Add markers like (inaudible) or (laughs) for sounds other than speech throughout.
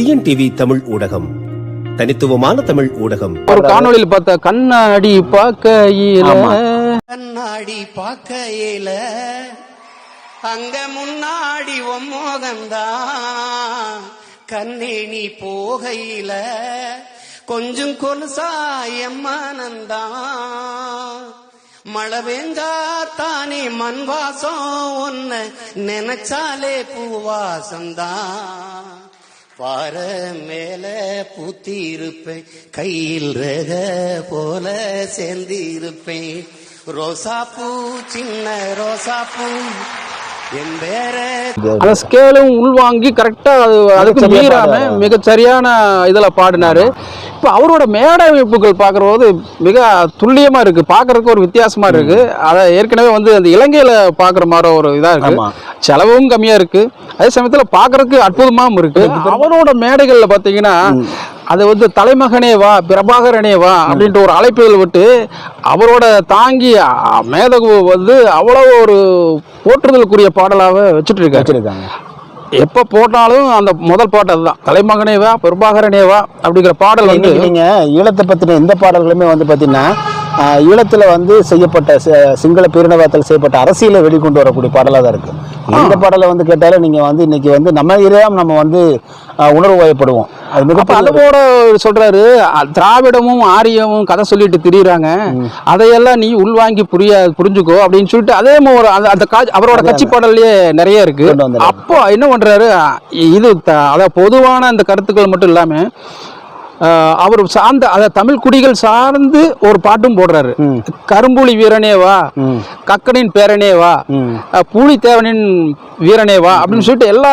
TNTV Tamil ஊடகம். தனித்துவமான தமிழ் ஊடகம். ஒரு காணொளியில் பார்த்த கண்ணாடி பார்க்கையில. கண்ணாடி பார்க்கையில அங்க முன்னாடி ஒம்மோகந்தான் கண்ணே நீ போகையில கொஞ்சம் கொலுசா எம்மானந்தான் மழை பெஞ்சா தானே மண் வாசம் ஒன்ன நினைச்சாலே பூவாசந்தான் பாற மேல பூத்தி இருப்பேன் கையில் ரக போல சேர்ந்து இருப்பேன் ரோசாப்பூ சின்ன ரோசாப்பூ அந்த ஸ்கேலும் உள்வாங்கி கரெக்டா அது அதுக்கு மீறாம. மிக சரியான இதுல பாடினாரு. இப்ப அவரோட மேடை அமைப்புகள் பார்க்கும்போது மிக துல்லியமா இருக்கு. பார்க்கறதுக்கு ஒரு வித்தியாசமா இருக்கு. அதை ஏற்கனவே வந்து அந்த இலங்கையில பார்க்குற மாதிரி ஒரு இதா இருக்கு. ஆமா. செலவும் கம்மியா இருக்கு. அதே சமயத்துல பார்க்கறதுக்கு அற்புதமாவும் இருக்கு. அவரோட மேடைகள்ல பாத்தீங்கன்னா அது வந்து தலைமகனே வா பிரபாகரனே வா அப்படின்ற ஒரு அழைப்புகள் விட்டு அவரோட தாங்கி மேதகு வந்து அவ்வளவு ஒரு போற்றுதலுக்குரிய பாடலாக வச்சுட்டு வச்சிருக்காங்க. எப்ப போட்டாலும் அந்த முதல் பாட்டு அதுதான். தலைமகனே வா பிரபாகரனே வா அப்படிங்கிற பாடல் வந்து இன்னைக்கு நீங்க ஈழத்தை பத்தின எந்த பாடல்களுமே வந்து பாத்தீங்கன்னா ஆஹ், ஈழத்துல வந்து செய்யப்பட்ட சிங்கள பேரினவாதத்தில் செய்யப்பட்ட அரசியலை வெளிக்கொண்டு வரக்கூடிய பாடலாக தான் இருக்கு எந்த பாடலை வந்து கேட்டாலும் நீங்க வந்து இன்னைக்கு வந்து நம்ம இதையாம் நம்ம வந்து உணர்வு வயப்படுவோம். அது மிகப்பெரிய அதோட சொல்றாரு. அ, திராவிடமும் ஆரியமும் கதை சொல்லிட்டு திரியுறாங்க. அதையெல்லாம் நீ உள்வாங்கி புரிய புரிஞ்சுக்கோ அப்படின்னு சொல்லிட்டு அதே மாதிரி ஒரு அந்த- அந்த கா- அவரோட கட்சி பாடல்லையே நிறைய இருக்கு. அப்போ என்ன பண்றாரு? அ, இது அதாவது பொதுவான அந்த கருத்துக்கள் மட்டும் இல்லாம அஹ், அவர் சார்ந்த அதாவது தமிழ் குடிகள் சார்ந்து ஒரு பாட்டும் போடுறாரு. கரும்புலி வீரனே வா. கக்கனின் பேரனே வா பூலித்தேவனின் வீரனே வா அப்படின்னு சொல்லிட்டு எல்லா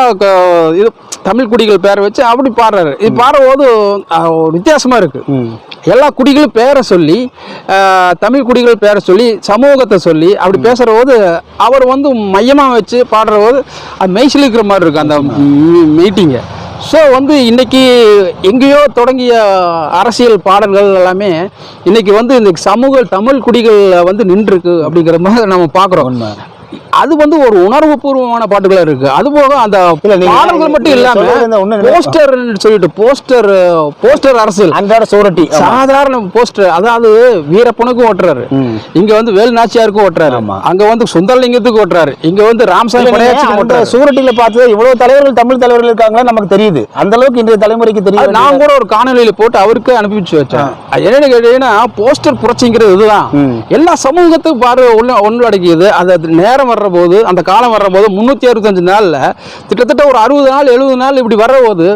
இது தமிழ் குடிகள் பேரை வச்சு அப்படி பாடுறாரு. இது பாடும்போது வித்தியாசமா இருக்கு. எல்லா குடிகளும் பேரை சொல்லி தமிழ் குடிகள் பேரை சொல்லி சமூகத்தை சொல்லி அப்படி பேசுற போது அவர் வந்து மையமா வச்சு பாடுற போது அது மெய்சிலிக்கிற மாதிரி இருக்கு அந்த மீட்டிங்கை. ஸோ வந்து இன்றைக்கி எங்கேயோ தொடங்கிய அரசியல் பாடல்கள் எல்லாமே இன்றைக்கி வந்து இந்த சமூக தமிழ் குடிகள் வந்து நின்றுருக்கு அப்படிங்கிற மாதிரி நம்ம பார்க்குறோம் உண்மை. அது வந்து ஒரு உணர்வு பூர்வமான பாட்டுகளா இருக்கு. அது போக அந்த பாடல்கள் மட்டும் இல்லாம ஒண்ணு. போஸ்டர் சொல்லிட்டு போஸ்டர் போஸ்டர் அரசியல். அன்றாட சோரட்டி. சாதாரண போஸ்டர். அதாவது வீரப்பனுக்கும் ஓட்டுறாரு. இங்க வந்து வேல் நாச்சியாருக்கும் ஓட்டுறாரு. அங்க வந்து சுந்தரலிங்கத்துக்கும் ஓட்டுறாரு. இங்க வந்து ராமசாமி ஓட்டுறாரு. சூரட்டில பார்த்து இவ்வளவு தலைவர்கள் தமிழ் தலைவர்கள் இருக்காங்களா நமக்கு தெரியுது. அந்த அளவுக்கு இன்றைய தலைமுறைக்கு தெரியும் நான் கூட ஒரு காணொலியில போட்டு அவருக்கு அனுப்பிச்சு வச்சேன். என்னன்னு கேட்டீங்கன்னா போஸ்டர் புரட்சிங்கிறது இதுதான். எல்லா சமூகத்துக்கும் பாரு உள்ள உள்ளடக்கியது அது நேரம் வர்ற போது அந்த காலம் வர்ற போது முன்னூத்தி அறுபத்தஞ்சு நாளில் கிட்டத்தட்ட ஒரு அறுபது நாள் எழுபது நாள் இப்படி வர்ற போது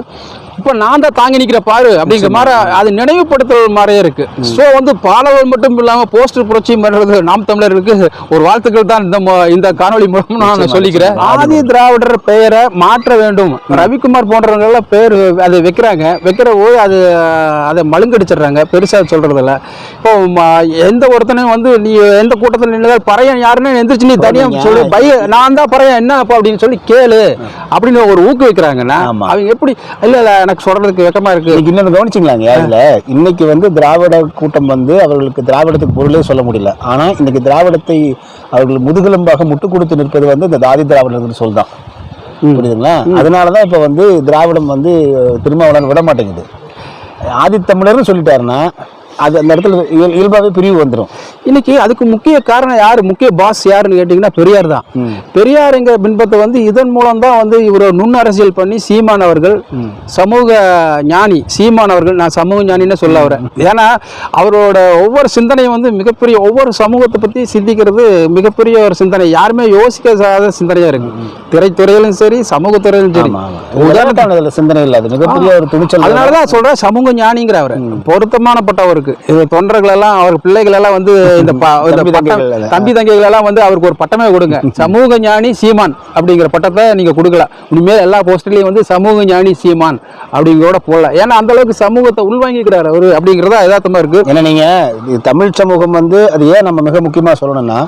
இப்போ நான் தான் தாங்கி நிக்கிற பாரு அப்படிங்கிற மாதிரி அது நினைவுபடுத்தல் மாதிரியே இருக்கு. ஸோ வந்து பாடல்கள் மட்டும் இல்லாம போஸ்டர் புரட்சி பண்றது நாம் தமிழர்களுக்கு ஒரு வாழ்த்துக்கள் தான் இந்த இந்த காணொளி மூலம் நான் சொல்லிக்கிறேன். ஆதி திராவிடர் பெயரை மாற்ற வேண்டும். ரவிக்குமார் போன்றவங்க எல்லாம் பேர் அதை வைக்கிறாங்க. வைக்கிற போது அது அதை மழுங்கடிச்சிடுறாங்க. பெருசா சொல்றதில்ல. இப்போ எந்த ஒருத்தனையும் வந்து நீ எந்த கூட்டத்தில் நின்றதால் பறையன் யாருன்னு எந்திரிச்சு நீ தனியா நீங்க சொல்லி. பைய நான் தான் பறையன் என்ன அப்போ அப்படின்னு சொல்லி கேளு அப்படின்னு ஒரு ஊக்குவிக்கிறாங்கன்னா ஆமா. அவங்க எப்படி இல்ல இல்ல எனக்கு சொல்றதுக்கு வெக்கமா இருக்கு. இன்னொன்று கவனிச்சிங்களாங்க? இதுல இன்னைக்கு வந்து திராவிட கூட்டம் வந்து அவர்களுக்கு திராவிடத்துக்கு பொருளே சொல்ல முடியல. ஆனா இன்னைக்கு திராவிடத்தை அவர்கள் முதுகெலும்பாக முட்டு கொடுத்து நிற்பது வந்து இந்த தாதி திராவிடர்கள் சொல் தான் புரியுதுங்களா? அதனாலதான் இப்ப வந்து திராவிடம் வந்து திருமாவளவன் விட மாட்டேங்குது. ஆதித்தமிழர்னு சொல்லிட்டாருன்னா அது அந்த இடத்துல இயல்- இயல்பாவே பிரிவு வந்துடும் இன்னைக்கு அதுக்கு முக்கிய காரணம் யாரு? முக்கிய பாஸ் யாருன்னு கேட்டீங்கன்னா பெரியார் தான். ம். பெரியாருங்கிற பின்பத்தை வந்து இதன் மூலம் தான் வந்து இவர் நுண் அரசியல் பண்ணி சீமான் அவர்கள் சமூக ஞானி. சீமான் அவர்கள் நான் சமூக ஞானின்னு சொல்ல வரேன் ஏன்னா அவரோட ஒவ்வொரு சிந்தனையும் வந்து மிகப்பெரிய ஒவ்வொரு சமூகத்தை பத்தி சிந்திக்கிறது மிகப்பெரிய ஒரு சிந்தனை. யாருமே யோசிக்காத சிந்தனையா இருக்கு. திரைத்துறையிலும் சரி சமூகத்துறையிலும் சரி. உதாரணத்தான சிந்தனை இல்லை. அது மிகப்பெரிய ஒரு துணிச்சல் அதனாலதான் சொல்றேன் சமூக ஞானிங்கிற அவரு பொருத்தமானப்பட்டவருக்கு இது தொண்டர்கள் எல்லாம் அவர் பிள்ளைகள் எல்லாம் வந்து இந்த தம்பி தங்கைகள் எல்லாம். வந்து அவருக்கு ஒரு பட்டமே கொடுங்க. (laughs) சமூக ஞானி சீமான் அப்படிங்கிற பட்டத்தை நீங்க கொடுக்கலாம். இனிமேல் எல்லா போஸ்டர்லயும் வந்து சமூக ஞானி சீமான் அப்படிங்கிறோட போடலாம். ஏன்னா அந்த அளவுக்கு சமூகத்தை உள்வாங்கிக்கிறாரு அவரு அப்படிங்கறதா யதார்த்தமா இருக்கு. ஏன்னா நீங்க தமிழ் சமூகம் வந்து அது ஏன் நம்ம மிக முக்கியமா சொல்லணும்னா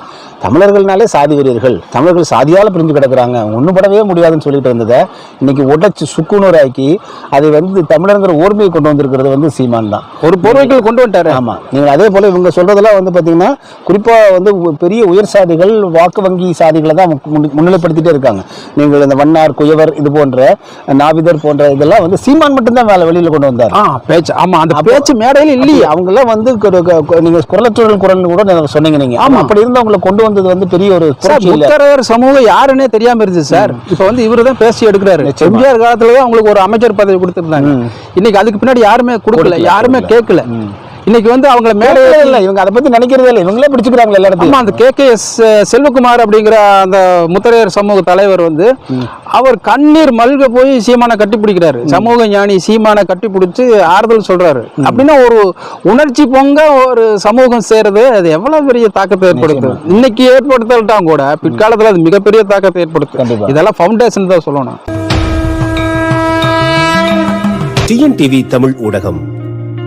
தமிழர்கள்னாலே சாதி வெறியர்கள். தமிழர்கள் சாதியால் பிரிஞ்சு கிடக்குறாங்க. ஒன்றும் படவே முடியாதுன்னு சொல்லிட்டு இருந்ததை இன்னைக்கு உடைச்சு சுக்குநூறு ஆக்கி அதை வந்து தமிழருங்கிற ஓர்மையை கொண்டு வந்திருக்கிறது வந்து சீமான் தான். ஒரு போர்வைக்குள் கொண்டு வந்துட்டாரு? ஆமா. நீங்கள் அதே போல இவங்க சொல்றதெல்லாம் வந்து பார்த்தீங்கன்னா குறிப்பாக வந்து பெரிய உயர் சாதிகள் வாக்கு வங்கி சாதிகளை தான் முன்- முன்னிலைப்படுத்திட்டே இருக்காங்க. நீங்கள் இந்த வண்ணார் குயவர் இது போன்ற நாவிதர் போன்ற இதெல்லாம் வந்து சீமான் மட்டும்தான் வேலை வெளியில கொண்டு வந்தார். ஆ பேச்சு ஆமா அந்த பேச்சு மேடையில இல்லையே. அவங்க எல்லாம் வந்து கு- கு- கு- நீங்க குரலற்றவர்கள் குரல் கூட சொன்னீங்க நீங்க. ஆமா. அப்படி இருந்தவங்களை கொண்டு வந்தது வந்து பெரிய ஒரு முத்தரையர் சமூகம் யாருன்னே தெரியாம இருந்துச்சு சார். இப்ப வந்து இவரு தான் பேசி எடுக்கிறாரு. எம்ஜிஆர் காலத்துல அவங்களுக்கு ஒரு அமைச்சர் பதவி கொடுத்திருந்தாங்க. இன்னைக்கு அதுக்கு பின்னாடி யாருமே கொடுக்கல யாருமே. கேட்கல. இன்னைக்கு வந்து அவங்கள மேடையே இல்ல. இவங்க அதை பத்தி நினைக்கிறதே இல்லை. இவங்களே பிடிச்சுக்கிறாங்க எல்லா ஆமா இடத்தையும் அந்த கே. கே. எஸ். செல்வகுமார் அப்படிங்கிற அந்த முத்தரையர் சமூக தலைவர் வந்து அவர் கண்ணீர் மல்க போய் சீமானை கட்டி பிடிக்கிறாரு. சமூக ஞானி சீமானை கட்டி பிடிச்சு ஆறுதல் சொல்றாரு. அப்படின்னா ஒரு உணர்ச்சி பொங்க ஒரு சமூகம் சேருது. அது எவ்வளவு பெரிய தாக்கத்தை ஏற்படுத்தும் இன்னைக்கு ஏற்படுத்தலாம் கூட. பிற்காலத்துல அது மிகப்பெரிய தாக்கத்தை ஏற்படுத்தும். இதெல்லாம் ஃபவுண்டேஷன் தான் சொல்லணும். டிஎன்டிவி தமிழ் ஊடகம்.